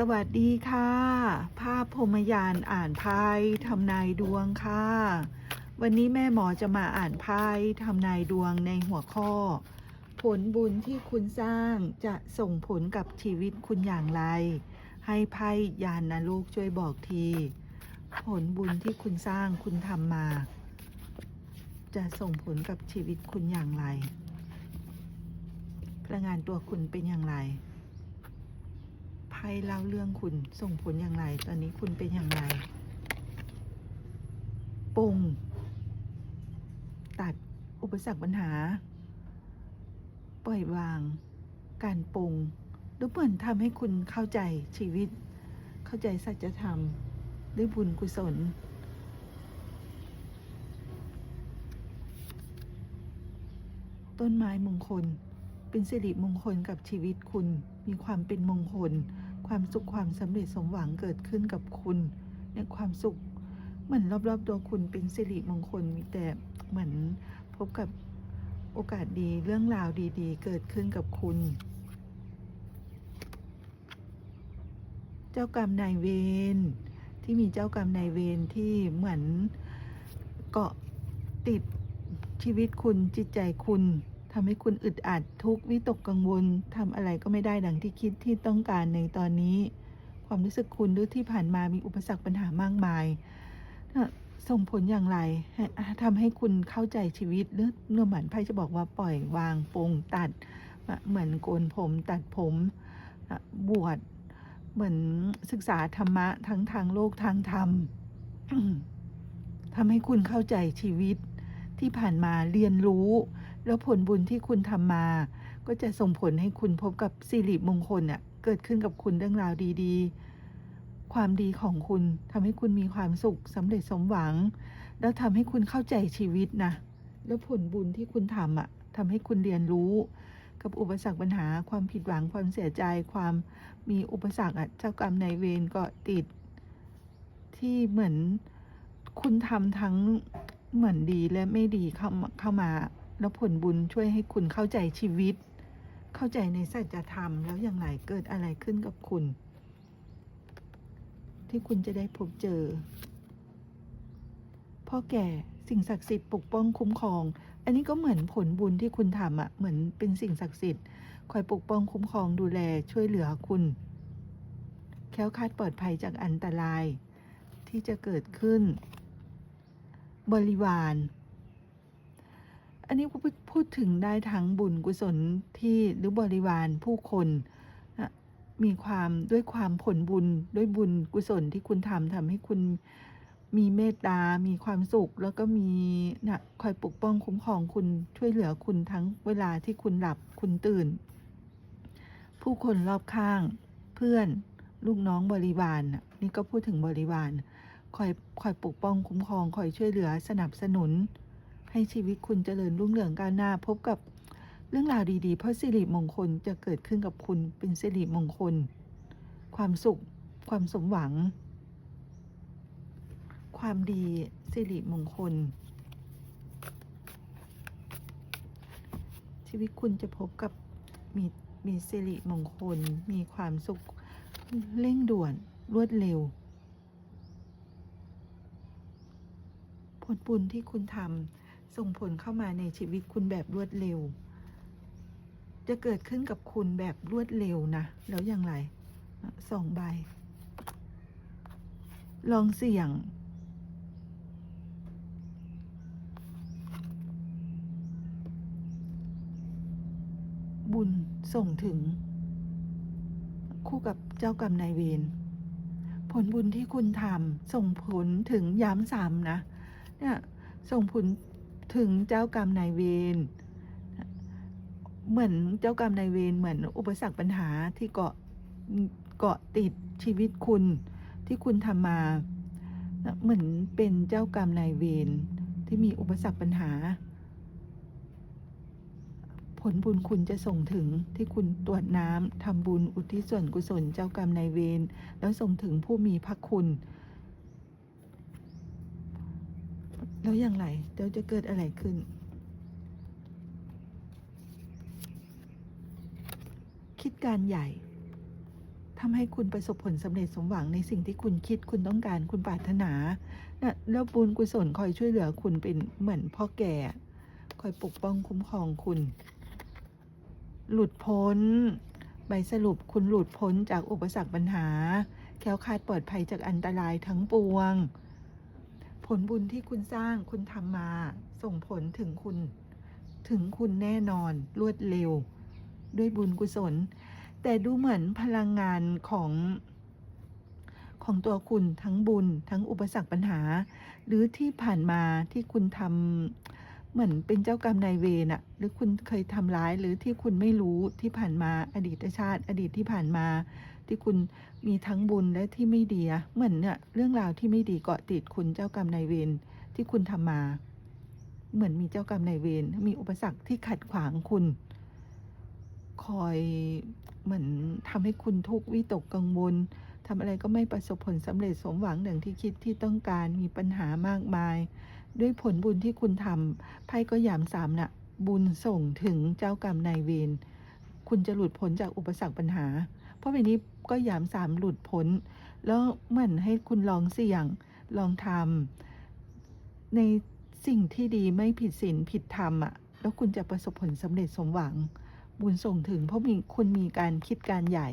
สวัสดีค่ะ ภาพพรมยานอ่านไพ่ทำนายดวงค่ะ วันนี้แม่หมอจะมาอ่านไพ่ทำนายดวงในหัวข้อ ผลบุญที่คุณสร้างจะส่งผลกับชีวิตคุณอย่างไร ให้ไพ่ยานนะลูกช่วยบอกที ผลบุญที่คุณสร้างคุณทำมา จะส่งผลกับชีวิตคุณอย่างไร พลังงานตัวคุณเป็นอย่างไร ไพ่เล่าเรื่องคุณส่งผลอย่างไร ตอนนี้คุณเป็นอย่างไรปงตัดอุปสรรคปัญหา ปล่อยวาง การปงหรือเหมือนทำให้คุณเข้าใจชีวิต เข้าใจสัจธรรมด้วยบุญกุศลต้นไม้มงคล เป็นสิริมงคลกับชีวิตคุณมีความเป็นมงคล ความสุขความสำเร็จสมหวังเกิดขึ้นกับคุณในความสุข เหมือนรอบๆตัวคุณเป็นสิริมงคลมีแต่เหมือนพบกับโอกาสดีเรื่องราวดีๆ เกิดขึ้นกับคุณ เจ้ากรรมนายเวรที่มีเจ้ากรรมนายเวรที่เหมือนเกาะติดชีวิตคุณจิตใจคุณ ทำให้คุณอึดอัดทุกวิตกกังวลทำอะไรก็ไม่ได้ดังที่คิดที่ต้องการในตอนนี้ ความรู้สึกคุณหรือที่ผ่านมามีอุปสรรคปัญหามากมาย ส่งผลอย่างไรทำให้คุณเข้าใจชีวิตหรือเนื้อหมันไพ่จะบอกว่าปล่อยวางปลงตัด เหมือนโกนผมตัดผมบวชเหมือนศึกษาธรรมะทั้งทางโลกทางธรรมทำให้คุณเข้าใจชีวิตที่ผ่านมาเรียนรู้ แล้วผลบุญที่คุณทำมา ก็จะส่งผลให้คุณพบกับสิริมงคลน่ะเกิดขึ้นกับคุณเรื่องราวดีๆ ความดีของคุณทำให้คุณมีความสุขสำเร็จสมหวัง แล้วทำให้คุณเข้าใจชีวิตนะ แล้วผลบุญที่คุณทำอะทำให้คุณเรียนรู้ กับอุปสรรคปัญหา ความผิดหวังความเสียใจ ความมีอุปสรรคอะเจ้ากรรมนายเวรก็ติด ที่เหมือนคุณทำทั้งเหมือนดีและไม่ดีเข้ามาเข้ามา แล้วผลบุญช่วยให้คุณเข้าใจชีวิต เข้าใจในสัจธรรม แล้วอย่างไรเกิดอะไรขึ้นกับคุณ ที่คุณจะได้พบเจอ พ่อแก่สิ่งศักดิ์สิทธิ์ปกป้องคุ้มครอง อันนี้ก็เหมือนผลบุญที่คุณทำอะ่ะ เหมือนเป็นสิ่งศักดิ์สิทธิ์ คอยปกป้องคุ้มครองดูแลช่วยเหลือคุณ แค้วคาดปลอดภัยจากอันตราย ที่จะเกิดขึ้น บริวาร อันนี้พูดถึงได้ทั้งบุญกุศลที่หรือบริวารผู้คนมีความด้วยความผลบุญด้วยบุญกุศลที่คุณทำทำให้คุณมีเมตตา มีความสุข แล้วก็มีนะคอยปกป้องคุ้มครองคุณช่วยเหลือคุณทั้งเวลาที่คุณหลับคุณตื่น ผู้คนรอบข้าง เพื่อนลูกน้องบริวารนนี่ก็พูดถึงบริวารคอยคอยปกป้องคุ้มครองคอยช่วยเหลือสนับสนุน ให้ชีวิตคุณเจริญรุ่งเรืองก้าวหน้า พบกับเรื่องราวดีๆ เพราะสิริมงคลจะเกิดขึ้นกับคุณเป็นสิริมงคล ความสุข ความสมหวัง ความดีสิริมงคล ชีวิตคุณจะพบกับมีมีสิริมงคล มีความสุขเร่งด่วนรวดเร็ว ผลบุญที่คุณทำ ส่งผลเข้ามาในชีวิตคุณแบบรวดเร็ว จะเกิดขึ้นกับคุณแบบรวดเร็วนะ แล้วอย่างไรสองใบ ลองเสี่ยง บุญส่งถึง คู่กับเจ้ากรรมนายเวรผลบุญที่คุณทำส่งผลถึงย้ำซ้ำนะเนี่ยส่งผล ถึงเจ้ากรรมนายเวรเหมือนเจ้ากรรมนายเวรเหมือนอุปสรรคปัญหาที่เกาะเกาะติดชีวิตคุณที่คุณทำมาเหมือนเป็นเจ้ากรรมนายเวรที่มีอุปสรรคปัญหา ผลบุญคุณจะส่งถึงที่คุณตรวจน้ำทำบุญอุทิศส่วนกุศลเจ้ากรรมนายเวรแล้วส่งถึงผู้มีพระคุณ แล้วอย่างไรเดี๋ยวจะเกิดอะไรขึ้น คิดการใหญ่ทำให้คุณประสบผลสำเร็จสมหวังในสิ่งที่คุณคิดคุณต้องการคุณปรารถนานะแล้วบุญกุศลคอยช่วยเหลือคุณเป็นเหมือนพ่อแก่ คอยปกป้องคุ้มครองคุณ หลุดพ้น ใบสรุปคุณหลุดพ้นจากอุปสรรคปัญหา แคล้วคาดปลอดภัยจากอันตรายทั้งปวง ผลบุญที่คุณสร้างคุณทำมา ส่งผลถึงคุณ ถึงคุณแน่นอนรวดเร็ว ด้วยบุญกุศล แต่ดูเหมือนพลังงานของของตัวคุณทั้งบุญทั้งอุปสรรคปัญหา หรือที่ผ่านมาที่คุณทำเหมือนเป็นเจ้ากรรมนายเวรอะหรือคุณเคยทำร้ายหรือที่คุณไม่รู้ที่ผ่านมาอดีตชาติ อดีตที่ผ่านมา ที่คุณมีทั้งบุญและที่ไม่ดีเหมือนเนี่ยเรื่องราวที่ไม่ดีเกาะติดคุณเจ้ากรรมนายเวรที่คุณทำมา เหมือนมีเจ้ากรรมนายเวรมีอุปสรรคที่ขัดขวางคุณ คอยเหมือนทำให้คุณทุกข์วิตกกังวลทำอะไรก็ไม่ประสบผลสำเร็จสมหวังดังที่คิดที่ต้องการมีปัญหามากมาย ด้วยผลบุญที่คุณทำไพ่ก็ยามสามนะ่ะ บุญส่งถึงเจ้ากรรมนายเวรคุณจะหลุดพ้นจากอุปสรรคปัญหา เพราะวันนี้ก็ยามสามหลุดพ้น แล้วเหมือนให้คุณลองเสี่ยง ลองทำในสิ่งที่ดีไม่ผิดศีลผิดธรรมอะ แล้วคุณจะประสบผลสำเร็จสมหวัง บุญส่งถึงเพราะมีคุณมีการคิดการใหญ่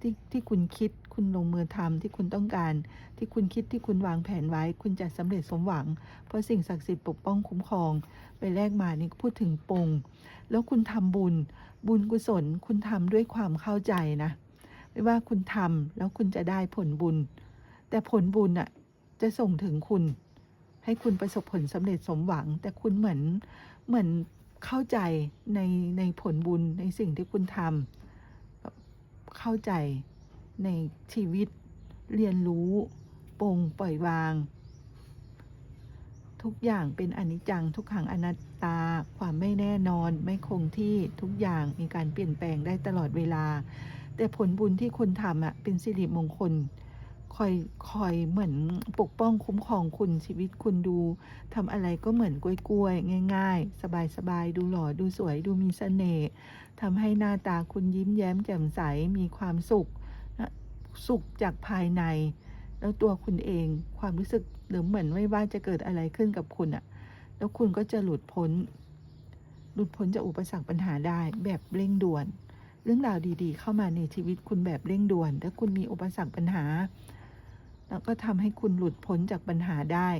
ที่ที่คุณคิดคุณลงมือทำที่คุณต้องการ ที่คุณคิดที่คุณวางแผนไว้ คุณจะสำเร็จสมหวัง เพราะสิ่งศักดิ์สิทธิ์ปกป้องคุ้มครองไปแลกมานี่พูดถึงปง แล้วคุณทำบุญ บุญกุศล คุณทำด้วยความเข้าใจนะ ไม่ว่าคุณทำแล้วคุณจะได้ผลบุญ แต่ผลบุญอะจะส่งถึงคุณ ให้คุณประสบผลสำเร็จสมหวัง แต่คุณเหมือนเหมือนเข้าใจในในผลบุญในสิ่งที่คุณทำเข้าใจในชีวิตเรียนรู้ปลงปล่อยวาง ทุกอย่างเป็นอนิจจังทุกขังอนัตตา ความไม่แน่นอนไม่คงที่ทุกอย่างมีการเปลี่ยนแปลงได้ตลอดเวลา แต่ผลบุญที่คุณทำอะเป็นสิริมงคล คอยคอยเหมือนปกป้องคุ้มครองคุณชีวิตคุณดูทำอะไรก็เหมือนกล้วยๆ ง่าย ๆ สบายๆ ดูหล่อดูสวยดูมีเสน่ห์ทำให้หน้าตาคุณยิ้มแย้มแจ่มใสมีความสุขสุขจากภายใน แล้วตัวคุณเองความรู้สึกหรือเหมือนไม่ว่าจะเกิดอะไรขึ้นกับคุณอะแล้วคุณก็จะหลุดพ้น หลุดพ้นจากอุปสรรคปัญหาได้แบบเร่งด่วน เรื่องราวดีๆ เข้ามาในชีวิตคุณแบบเร่งด่วน ถ้าคุณมีอุปสรรคปัญหา แล้วก็ทำให้คุณหลุดพ้นจากปัญหาได้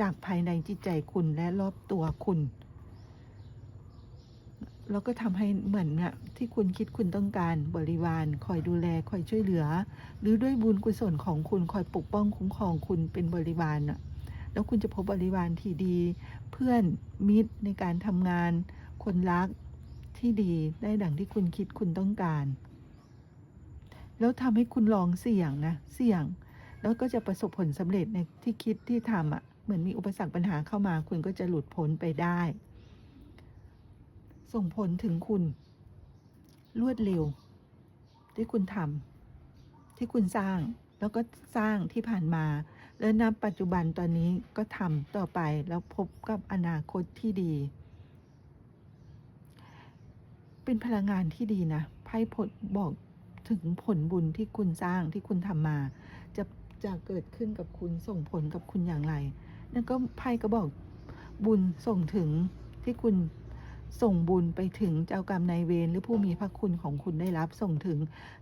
จากภายในจิตใจคุณและรอบตัวคุณ แล้วก็ทำให้เหมือนเนี่ยที่คุณคิดคุณต้องการบริวารคอยดูแลคอยช่วยเหลือ หรือด้วยบุญกุศลของคุณคอยปกป้องคุ้มครองคุณเป็นบริวารน่ะแล้วคุณจะพบบริวารที่ดี เพื่อนมิตรในการทำงาน คนรัก ที่ดีได้ดังที่คุณคิดคุณต้องการ แล้วทำให้คุณลองเสี่ยงนะ เสี่ยง แล้วก็จะประสบผลสำเร็จในที่คิดที่ทำอะ่ะ เหมือนมีอุปสรรคปัญหาเข้ามา คุณก็จะหลุดพ้นไปได้ ส่งผลถึงคุณ รวดเร็ว ที่คุณทำที่คุณสร้างแล้วก็สร้างที่ผ่านมา แล้วณปัจจุบันตอนนี้ก็ทำต่อไปแล้วพบกับอนาคตที่ดี เป็นพลังงานที่ดีนะไพ่ผลบอกถึงผลบุญที่คุณสร้างที่คุณทำมา จะจะเกิดขึ้นกับคุณส่งผลกับคุณอย่างไร นั่นก็ไพ่ก็บอกบุญส่งถึงที่คุณส่งบุญไปถึงเจ้ากรรมนายเวรหรือผู้มีพระคุณของคุณได้รับส่งถึง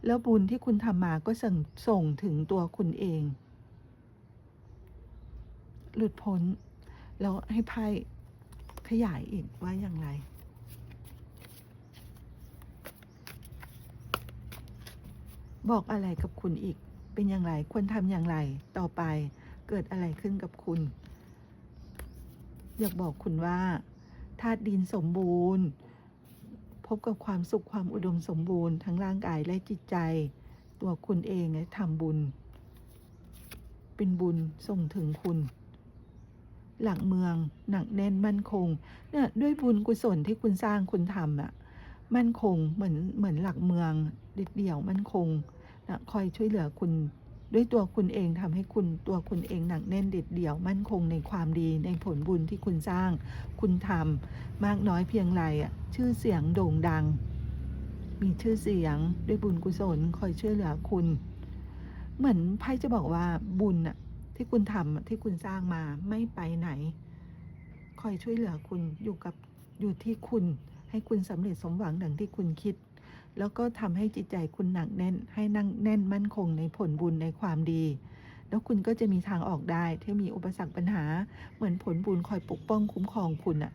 แล้วบุญที่คุณทำมาก็ส่งส่งถึงตัวคุณเอง หลุดพ้น แล้วให้ไพ่ขยายอีกว่าอย่างไร บอกอะไรกับคุณอีก เป็นอย่างไร ควรทำอย่างไร ต่อไป เกิดอะไรขึ้นกับคุณ อยากบอกคุณว่าธาตุดินสมบูรณ์ พบกับความสุขความอุดมสมบูรณ์ทั้งร่างกายและจิตใจ ตัวคุณเองทำบุญ เป็นบุญส่งถึงคุณ หลักเมืองหนักแน่นมั่นคง เนี่ยด้วยบุญกุศลที่คุณสร้างคุณทำอะมั่นคงเหมือนเหมือนหลักเมืองเด็ดเดี่ยวมั่นคง นะคอยช่วยเหลือคุณด้วยตัวคุณเองทำให้คุณตัวคุณเองหนักแน่นเด็ดเดี่ยวมั่นคงในความดีในผลบุญที่คุณสร้าง คุณทำมากน้อยเพียงไรอะชื่อเสียงโด่งดัง มีชื่อเสียงด้วยบุญกุศลคอยช่วยเหลือคุณ เหมือนไพ่จะบอกว่าบุญอะที่คุณทำอะที่คุณสร้างมาไม่ไปไหน คอยช่วยเหลือคุณอยู่กับอยู่ที่คุณให้คุณสำเร็จสมหวังดังที่คุณคิด แล้วก็ทำให้จิตใจคุณหนักแน่น ให้นั่งแน่นมั่นคงในผลบุญในความดี แล้วคุณก็จะมีทางออกได้ที่มีอุปสรรคปัญหา เหมือนผลบุญคอยปกป้องคุ้มครองคุณอะ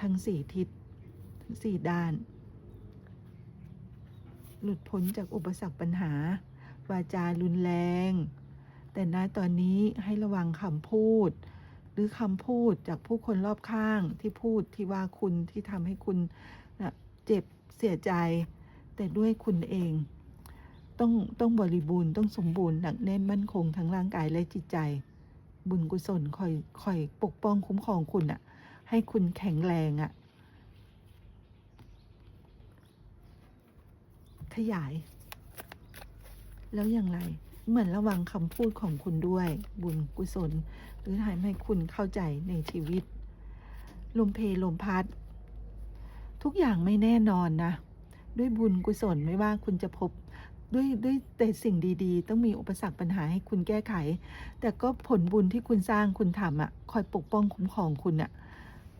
ทั้งสี่ทิศทั้งสี่ด้าน หลุดพ้นจากอุปสรรคปัญหา วาจารุนแรง แต่ณตอนนี้ให้ระวังคำพูด หรือคำพูดจากผู้คนรอบข้างที่พูดที่ว่าคุณที่ทำให้คุณเจ็บเสียใจ แต่ด้วยคุณเอง ต้องต้องบริบูรณ์ต้องสมบูรณ์หนักแน่นมั่นคงทั้งร่างกายและจิตใจ บุญกุศลคอยคอยปกป้องคุ้มครองคุณอะให้คุณแข็งแรงอะขยาย แล้วอย่างไรเหมือนระวังคำพูดของคุณด้วย บุญกุศล หรือทำให้คุณเข้าใจในชีวิต ลมเพลลมพัด ทุกอย่างไม่แน่นอนนะ ด้วยบุญกุศลไม่ว่าคุณจะพบด้วยด้วยแต่สิ่งดีๆ ต้องมีอุปสรรคปัญหาให้คุณแก้ไข แต่ก็ผลบุญที่คุณสร้างคุณทำอะ่ะ คอยปกป้องคุ้มครองคุณอะ่ะ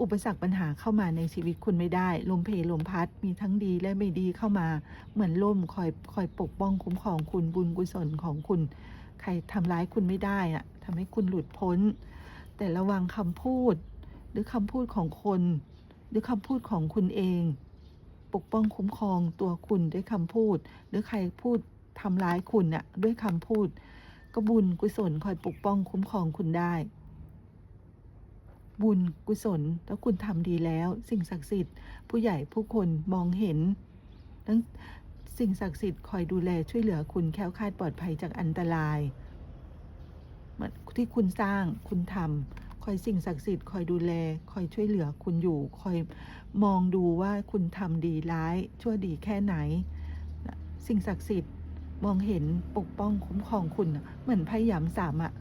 อุปสรรคปัญหาเข้ามาในชีวิตคุณไม่ได้ ลมเพลลมพัดมีทั้งดีและไม่ดีเข้ามา เหมือนล่มคอยคอยปกป้องคุ้มครองคุณบุญกุศลของคุณ ใครทำร้ายคุณไม่ได้อะทำให้คุณหลุดพ้น แต่ระวังคำพูด หรือคำพูดของคน หรือคำพูดของคุณเอง ปกป้องคุ้มครองตัวคุณด้วยคำพูด หรือใครพูดทำร้ายคุณน่ะด้วยคำพูด ก็บุญกุศลคอยปกป้องคุ้มครองคุณได้ บุญกุศลถ้าคุณทำดีแล้ว สิ่งศักดิ์สิทธิ์ ผู้ใหญ่ผู้คนมองเห็นทั้งสิ่งศักดิ์สิทธิ์คอยดูแลช่วยเหลือคุณแคล้วคลาดปลอดภัยจากอันตรายที่คุณสร้างคุณทำ อยสิ่งศักดิ์สิทธิ์คอยดูแล คอยช่วยเหลือคุณอยู่ คอยมองดูว่าคุณทำดีร้ายชั่วดีแค่ไหน สิ่งศักดิ์สิทธิ์มองเห็นปกป้องคุ้มครองคุณ เหมือนพยายามสามอะ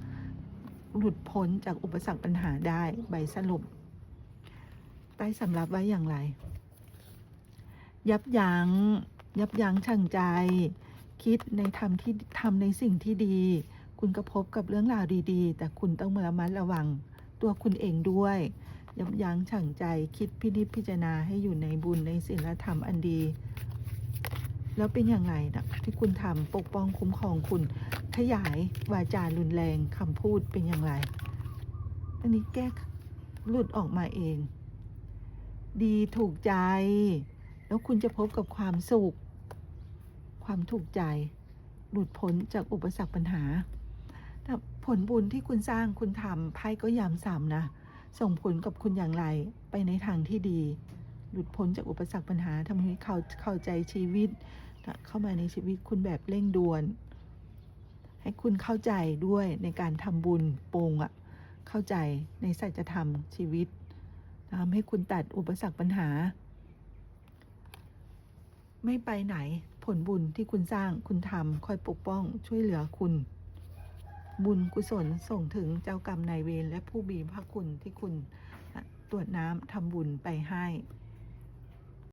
หลุดพ้นจากอุปสรรคปัญหาได้ใบสรุป ใต้สำรับไว้อย่างไร ยับยัง้งยับยั้งชั่งใจ คิดในทำที่ทำในสิ่งที่ดี คุณก็พบกับเรื่องราวดีๆ แต่คุณต้องระมัดระวัง ตัวคุณเองด้วยยับยั้งชั่งใจคิดพินิจพิจารณาให้อยู่ในบุญในศีลธรรมอันดี แล้วเป็นอย่างไรนะที่คุณทำปกป้องคุ้มครองคุณ ขยายวาจารุนแรงคำพูดเป็นอย่างไร อันนี้แก้หลุดออกมาเอง ดีถูกใจ แล้วคุณจะพบกับความสุข ความถูกใจ หลุดพ้นจากอุปสรรคปัญหา ผลบุญที่คุณสร้างคุณทำไพ่ก็ยามสามนะ ส่งผลกับคุณอย่างไรไปในทางที่ดี หลุดพ้นจากอุปสรรคปัญหาทำให้เขาเข้าใจชีวิต เข้ามาในชีวิตคุณแบบเร่งด่วน ให้คุณเข้าใจด้วยในการทำบุญโปงอะเข้าใจในสัจธรรมชีวิตทำให้คุณตัดอุปสรรคปัญหา ไม่ไปไหนผลบุญที่คุณสร้างคุณทำคอยปกป้องช่วยเหลือคุณ บุญกุศลส่งถึงเจ้ากรรมนายเวรและผู้มีพระคุณที่คุณตรวจน้ำทำบุญไปให้